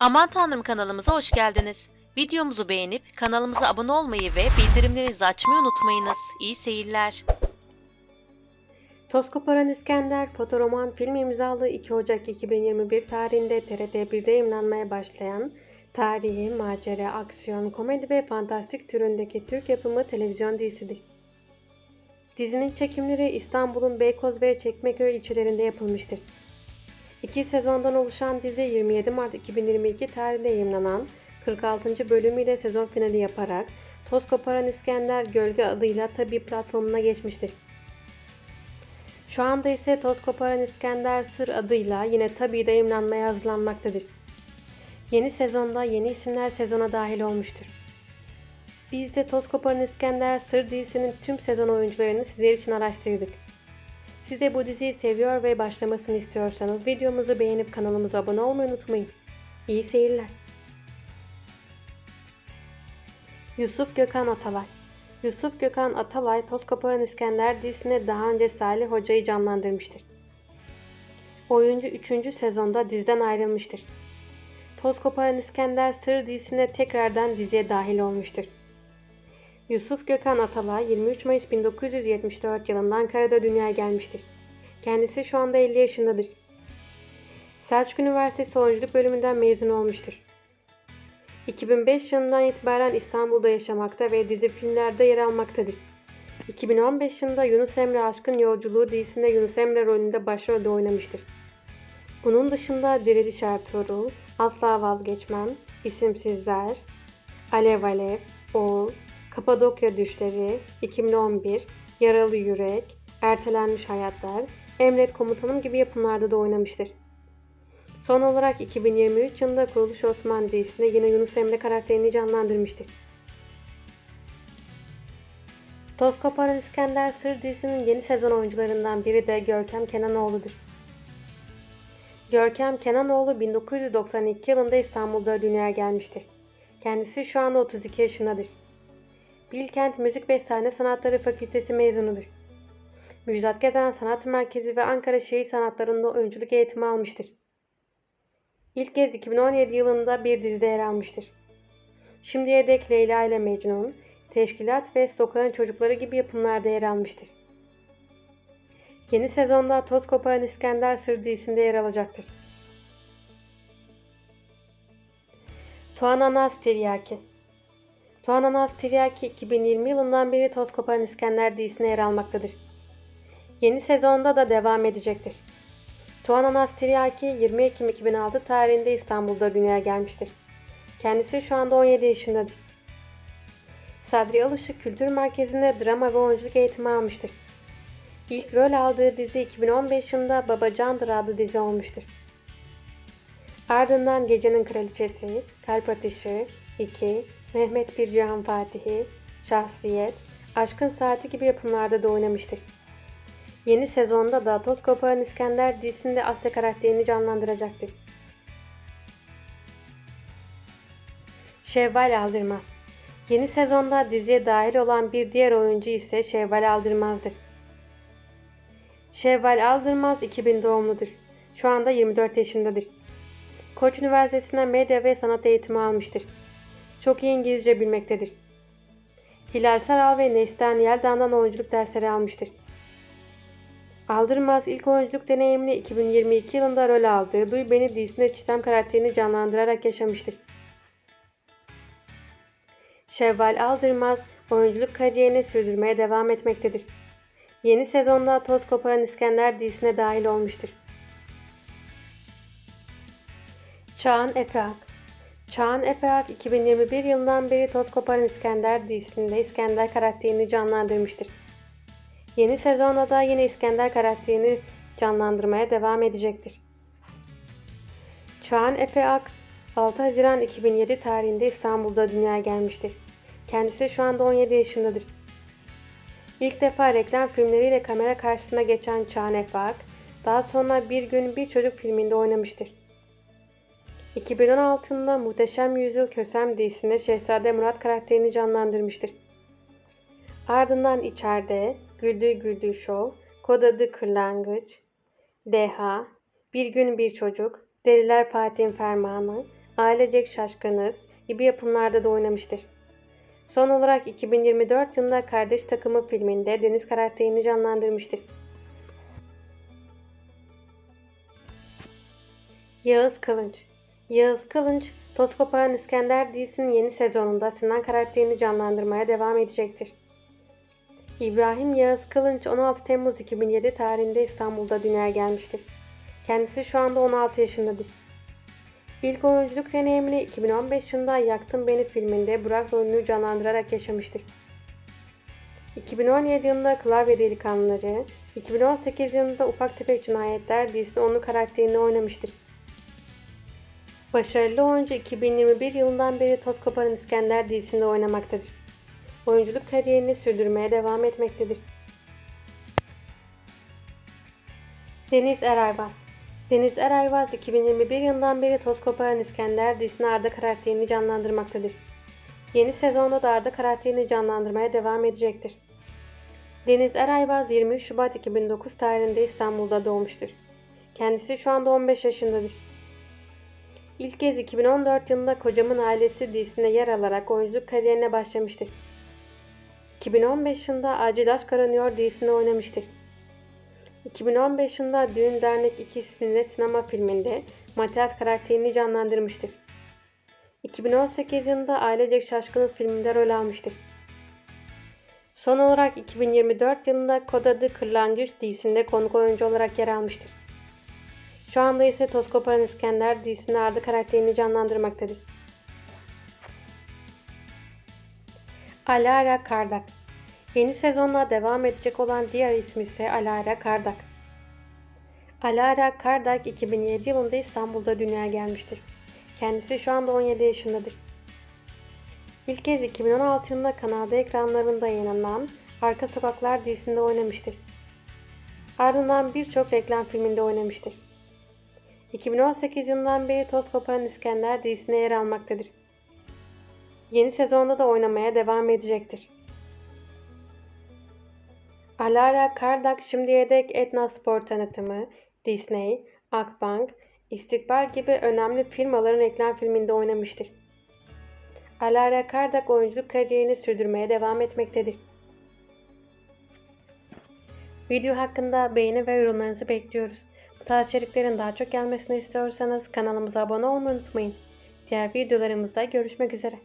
Aman Tanrım kanalımıza hoş geldiniz. Videomuzu beğenip kanalımıza abone olmayı ve bildirimlerinizi açmayı unutmayınız. İyi seyirler. Toz koparan İskender fotoroman film imzalı 2 Ocak 2021 tarihinde TRT 1'de yayınlanmaya başlayan tarihi, macera, aksiyon, komedi ve fantastik türündeki Türk yapımı televizyon dizisidir. Dizinin çekimleri İstanbul'un Beykoz ve Çekmeköy ilçelerinde yapılmıştır. İki sezondan oluşan dizi 27 Mart 2022 tarihinde yayınlanan 46. bölümüyle sezon finali yaparak Toz Koparan İskender Gölge adıyla tabi platformuna geçmiştir. Şu anda ise Toz Koparan İskender Sır adıyla yine tabi de yayınlanmaya hazırlanmaktadır. Yeni sezonda yeni isimler sezona dahil olmuştur. Biz de Toz Koparan İskender Sır dizisinin tüm sezon oyuncularını sizler için araştırdık. Siz de bu diziyi seviyor ve başlamasını istiyorsanız videomuzu beğenip kanalımıza abone olmayı unutmayın. İyi seyirler. Yusuf Gökhan Atalay Yusuf Gökhan Atalay, Toz İskender dizisinde daha önce Salih Hoca'yı canlandırmıştır. Oyuncu 3. sezonda diziden ayrılmıştır. Toz İskender Sır dizisine tekrardan diziye dahil olmuştur. Yusuf Gökhan Atalay 23 Mayıs 1974 yılında Ankara'da dünyaya gelmiştir. Kendisi şu anda 50 yaşındadır. Selçuk Üniversitesi Oyunculuk bölümünden mezun olmuştur. 2005 yılından itibaren İstanbul'da yaşamakta ve dizi filmlerde yer almaktadır. 2015 yılında Yunus Emre Aşkın Yolculuğu dizisinde Yunus Emre rolünde başrolde oynamıştır. Bunun dışında Diriliş Ertuğrul, Asla Vazgeçmem, İsimsizler, Alev Alev, Oğul, Kapadokya Düşleri, 2011, Yaralı Yürek, Ertelenmiş Hayatlar, Emret Komutanım gibi yapımlarda da oynamıştır. Son olarak 2023 yılında Kuruluş Osman dizisinde yine Yunus Emre karakterini canlandırmıştır. Toz Koparan İskender Sır dizisinin yeni sezon oyuncularından biri de Görkem Kenanoğlu'dur. Görkem Kenanoğlu 1992 yılında İstanbul'da dünyaya gelmiştir. Kendisi şu anda 32 yaşındadır. Bilkent Müzik ve Sahne Sanatları Fakültesi mezunudur. Müjdat Gezen Sanat Merkezi ve Ankara Şehir Sanatları'nda oyunculuk eğitimi almıştır. İlk kez 2017 yılında bir dizide yer almıştır. Şimdiye dek Leyla ile Mecnun, Teşkilat ve Sokağın Çocukları gibi yapımlarda yer almıştır. Yeni sezonda Toz Koparan İskender Sır dizisinde yer alacaktır. Soğan Anas Tiryaki Soğan Anas Tiryaki 2020 yılından beri Toz Koparan İskender dizisine yer almaktadır. Yeni sezonda da devam edecektir. Tuğan Anas Tiryaki 20 Ekim 2006 tarihinde İstanbul'da dünyaya gelmiştir. Kendisi şu anda 17 yaşındadır. Sadri Alışık Kültür Merkezi'nde drama ve oyunculuk eğitimi almıştır. İlk rol aldığı dizi 2015 yılında Babacandır adlı dizi olmuştur. Ardından Gecenin Kraliçesi, Kalp Ateşi, 2, Mehmet Bir Cihan Fatihi, Şahsiyet, Aşkın Saati gibi yapımlarda da oynamıştır. Yeni sezonda da Toz Koparan İskender dizisinde Asya karakterini canlandıracaktır. Şevval Aldırmaz Yeni sezonda diziye dahil olan bir diğer oyuncu ise Şevval Aldırmaz'dır. Şevval Aldırmaz 2000 doğumludur. Şu anda 24 yaşındadır. Koç Üniversitesi'nden medya ve sanat eğitimi almıştır. Çok iyi İngilizce bilmektedir. Hilal Saral ve Neslihan Yeldan'dan oyunculuk dersleri almıştır. Aldırmaz ilk oyunculuk deneyimini 2022 yılında rol aldığı Duy Beni dizisinde Çiğdem karakterini canlandırarak yaşamıştır. Şevval Aldırmaz oyunculuk kariyerini sürdürmeye devam etmektedir. Yeni sezonda Toz Koparan İskender dizisine dahil olmuştur. Çağan Epeak Çağan Epeak 2021 yılından beri Toz Koparan İskender dizisinde İskender karakterini canlandırmıştır. Yeni sezonda da yine İskender karakterini canlandırmaya devam edecektir. Çağan Efe Ak 6 Haziran 2007 tarihinde İstanbul'da dünyaya gelmiştir. Kendisi şu anda 17 yaşındadır. İlk defa reklam filmleriyle kamera karşısına geçen Çağan Efe Ak, daha sonra Bir Gün Bir Çocuk filminde oynamıştır. 2016 yılında Muhteşem Yüzyıl Kösem dizisinde Şehzade Murat karakterini canlandırmıştır. Ardından içeride Güldüğü Güldüğü Show, Kod adı Kırlangıç, Deha, Bir Gün Bir Çocuk, Deliler Fatih'in Fermanı, Ailecek Şaşkınız gibi yapımlarda da oynamıştır. Son olarak 2024 yılında Kardeş Takımı filminde Deniz karakterini canlandırmıştır. Yağız Kılınç Yağız Kılınç, Toz Koparan İskender dizisinin yeni sezonunda Sinan karakterini canlandırmaya devam edecektir. İbrahim Yağız Kılınç 16 Temmuz 2007 tarihinde İstanbul'da dünyaya gelmiştir. Kendisi şu anda 16 yaşındadır. İlk oyunculuk deneyimini 2015 yılında Yaktın Beni filminde Burak rolünü canlandırarak yaşamıştır. 2017 yılında Klavye Delikanlıları, 2018 yılında Ufak Tefek Cinayetler dizisinde onun karakterini oynamıştır. Başarılı oyuncu 2021 yılından beri Toz Koparan İskender dizisinde oynamaktadır. Oyunculuk kariyerini sürdürmeye devam etmektedir. Deniz Erayvaz Deniz Erayvaz 2021 yılından beri Toz Koparan İskender dizisinde Arda karakterini canlandırmaktadır. Yeni sezonda da Arda karakterini canlandırmaya devam edecektir. Deniz Erayvaz 23 Şubat 2009 tarihinde İstanbul'da doğmuştur. Kendisi şu anda 15 yaşındadır. İlk kez 2014 yılında Kocamın Ailesi dizisinde yer alarak oyunculuk kariyerine başlamıştır. 2015 yılında Acil Aşk Aranıyor dizisinde oynamıştır. 2015 yılında Düğün Dernek 2 isimli sinema filminde Matias karakterini canlandırmıştır. 2018 yılında Ailecek Şaşkınız filminde rol almıştır. Son olarak 2024 yılında Kod adı Kırlangıç dizisinde konuk oyuncu olarak yer almıştır. Şu anda ise Toz Koparan İskender dizisinde Arda karakterini canlandırmaktadır. Alara Kardak Yeni sezonla devam edecek olan diğer ismi ise Alara Kardak. Alara Kardak 2007 yılında İstanbul'da dünyaya gelmiştir. Kendisi şu anda 17 yaşındadır. İlk kez 2016 yılında Kanal D ekranlarında yayınlanan Arka Sokaklar dizisinde oynamıştır. Ardından birçok reklam filminde oynamıştır. 2018 yılından beri Toz Koparan İskender dizisine yer almaktadır. Yeni sezonda da oynamaya devam edecektir. Alara Kardak şimdiye dek Etna Spor Tanıtımı, Disney, Akbank, İstikbal gibi önemli firmaların reklam filminde oynamıştır. Alara Kardak oyunculuk kariyerini sürdürmeye devam etmektedir. Video hakkında beğeni ve yorumlarınızı bekliyoruz. Tarz içeriklerin daha çok gelmesini istiyorsanız kanalımıza abone olmayı unutmayın. Diğer videolarımızda görüşmek üzere.